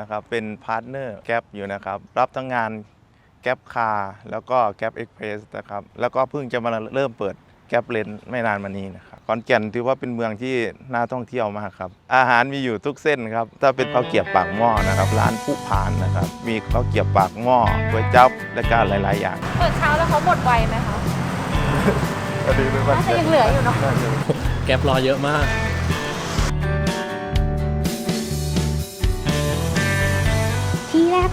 นะครับ เป็นพาร์ทเนอร์แก๊ปอยู่นะครับ รับทั้งงานแก๊ปคาร์แล้วก็แก๊ปเอ็กเพรสนะครับแล้วก็เพิ่งจะมาเริ่มเปิดแก๊ปเลนไม่นานมานี้นะครับขอนแก่นถือว่าเป็นเมืองที่น่าท่องเที่ยวมากครับ อาหารมีอยู่ทุกเส้นครับ ถ้าเป็นข้าวเกรียบปากหม้อนะครับ ร้านผู้ผานนะครับ มีข้าวเกรียบปากหม้อก๋วยจั๊บและก็หลาย ๆ อย่าง เปิดเช้าแล้วเขาหมดไวไหมคะก็ดีเป็นวันน่าจะยังเหลืออยู่เนาะ แก๊ปรอเยอะมาก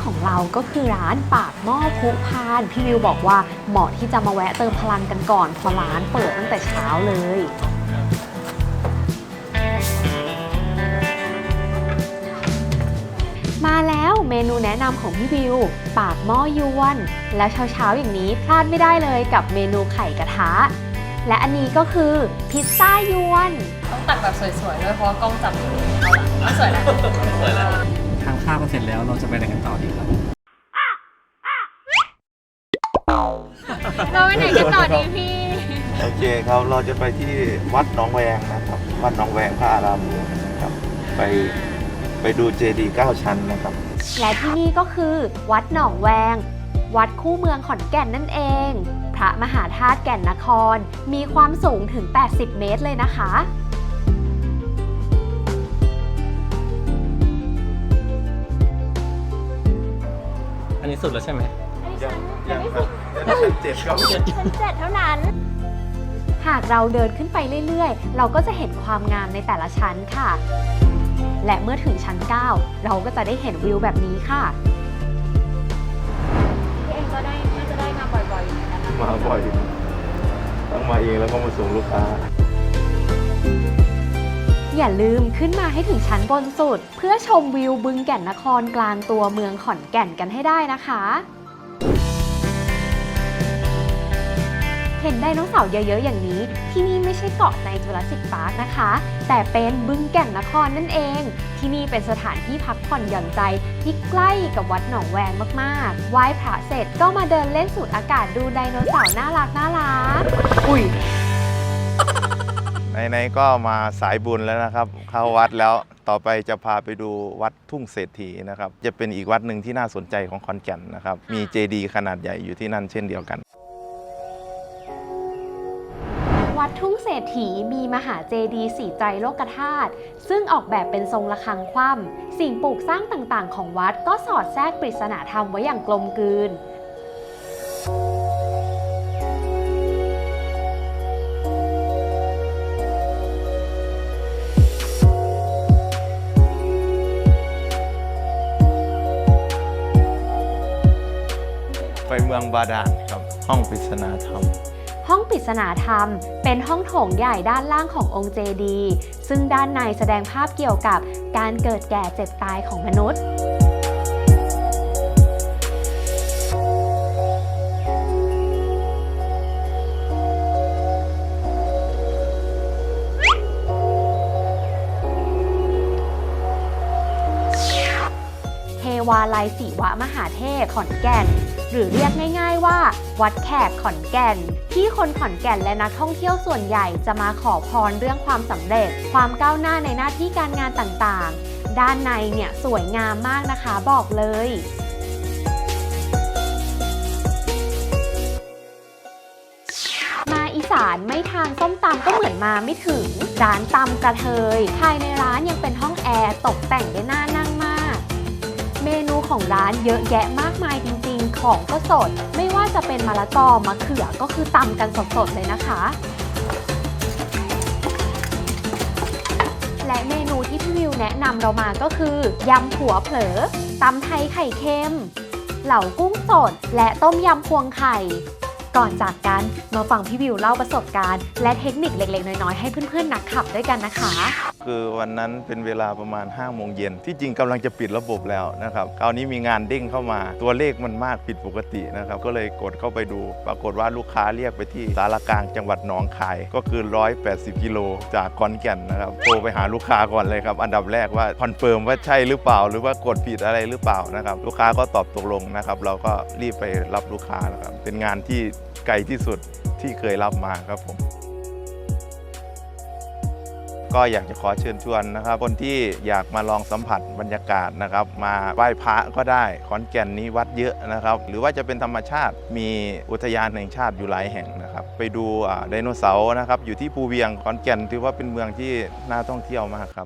ของเราก็คือร้านปากหม้อพุพานพี่วิวบอกว่าเหมาะที่จะมาแวะเติมพลังกันก่อนเพราะร้านเปิดตั้งแต่เช้าเลยมาแล้วเมนูแนะนำของพี่วิว ปากหม้อยวน แล้วเช้าๆอย่างนี้พลาดไม่ได้เลยกับเมนูไข่กระทะ และอันนี้ก็คือพิซซ่ายวน ต้องตัดแบบสวยๆด้วยเพราะว่ากล้องจับอยู่เอาสวยแล้วทาน ข้าวกันเสร็จแล้วเราจะไปไหนกันต่อดีครับ เราไปไหนกันต่อดีพี่ โอเคครับเราจะไปที่วัดหนองแวงนะครับวัดหนองแวงพระอารามหลวงนะครับไปไปดูเจดีย์เก้าชั้นนะครับ และที่นี่ก็คือ วัดหนองแวง วัดคู่เมืองขอนแก่นนั่นเอง พระมหาธาตุแก่นนคร มีความสูงถึง 80 เมตรเลยนะคะ นนี้สุดแล้วใช่ไหมยังยังครับยังชั้นเจ็ดครับ ชั้นเจ็ดเท่านั้น หากเราเดินขึ้นไปเรื่อยๆ เราก็จะเห็นความงามในแต่ละชั้นค่ะ และเมื่อถึงชั้น 9 เราก็จะได้เห็นวิวแบบนี้ค่ะ พี่เองก็ได้น่าจะได้มาบ่อยๆอยู่เหมือนกันนะ มาบ่อยต้องมาเองแล้วก็มาส่งลูกค้า อย่าลืมขึ้นมาให้ถึงชั้นบนสุด เพื่อชมวิวบึงแก่นนครกลางตัวเมืองขอนแก่นกันให้ได้นะคะ เห็นไดโนเสาร์เยอะ ๆ อย่างนี้ ที่นี่ไม่ใช่เกาะในจุลศิลป์ปาร์คนะคะ แต่เป็นบึงแก่นนครนั่นเอง ที่นี่เป็นสถานที่พักผ่อนหย่อนใจที่ใกล้กับวัดหนองแวงมากๆ ไหว้พระเสร็จก็มาเดินเล่นสูดอากาศดูไดโนเสาร์น่ารักน่ารัก อุ้ย ไหนๆก็มาสายบุญแล้วนะครับเข้าวัดแล้วต่อไปจะพาไปดูวัดทุ่งเศรษฐีนะครับ จะเป็นอีกวัดหนึ่งที่น่าสนใจของขอนแก่นนะครับ มีเจดีย์ขนาดใหญ่อยู่ที่นั่นเช่นเดียวกัน วัดทุ่งเศรษฐีมีมหาเจดีย์สี่ใจโลกธาตุซึ่งออกแบบเป็นทรงระฆังคว่ำสิ่งปลูกสร้างต่างๆ ของวัดก็สอดแทรกปริศนาธรรมไว้อย่างกลมกลืน ไปเมืองบาดาลครับห้องปริศนาธรรม ห้องปริศนาธรรม เป็นห้องโถงใหญ่ด้านล่างขององค์เจดี ซึ่งด้านในแสดงภาพเกี่ยวกับการเกิดแก่เจ็บตายของมนุษย์ วาลัยศรีวะมหาเทพขอนแก่น หรือเรียกง่าย ๆว่า วัดแขกขอนแก่น ที่คนขอนแก่นและนักท่องเที่ยวส่วนใหญ่จะมาขอพรเรื่องความสำเร็จ ความก้าวหน้าในหน้าที่การงานต่างๆ ด้านในเนี่ยสวยงามมากนะคะบอกเลยมาอีสานไม่ทานส้มตำก็เหมือนมาไม่ถึง ร้านตำกระเทย ภายในร้านยังเป็นห้องแอร์ตกแต่งได้น่านั่ง เมนูของร้านเยอะแยะมากมายจริงๆ ของก็สด ไม่ว่าจะเป็นมะละกอมะเขือก็คือตำกันสดๆเลยนะคะ และเมนูที่พี่วิวแนะนำเรามาก็คือยำหัวเผลอตำไทยไข่เค็ม เหล่ากุ้งสด และต้มยำพวงไข่ ก่อนจากกันมาฟังพี่วิวเล่าประสบการณ์ และเทคนิคเล็ก ๆ น้อยๆให้เพื่อนๆนักขับด้วยกันนะคะ คือวันนั้นเป็นเวลาประมาณ5โมงเย็นที่จริงกำลังจะปิดระบบแล้วนะครับคราวนี้มีงานเด้งเข้ามา ตัวเลขมันมากผิดปกตินะครับ ก็เลยกดเข้าไปดู ปรากฏว่าลูกค้าเรียกไปที่สารกลางจังหวัดหนองคาย ก็คือ 180 กิโลจากขอนแก่นนะครับโทรไปหาลูกค้าก่อนเลยครับ อันดับแรกว่าคอนเฟิร์มว่าใช่หรือเปล่า หรือว่ากดผิดอะไรหรือเปล่านะครับ ลูกค้าก็ตอบตกลงนะครับ เราก็รีบไปรับลูกค้านะครับเป็นงานที่ ไกลที่สุดที่เคยรับมาครับผม ก็อยากจะขอเชิญชวนนะครับ คนที่อยากมาลองสัมผัสบรรยากาศนะครับ มาไหว้พระก็ได้ขอนแก่นนี้วัดเยอะนะครับ หรือว่าจะเป็นธรรมชาติมีอุทยานแห่งชาติอยู่หลายแห่งนะครับ ไปดูไดโนเสาร์นะครับ อยู่ที่ภูเวียงขอนแก่นถือว่าเป็นเมืองที่น่าท่องเที่ยวมากครับ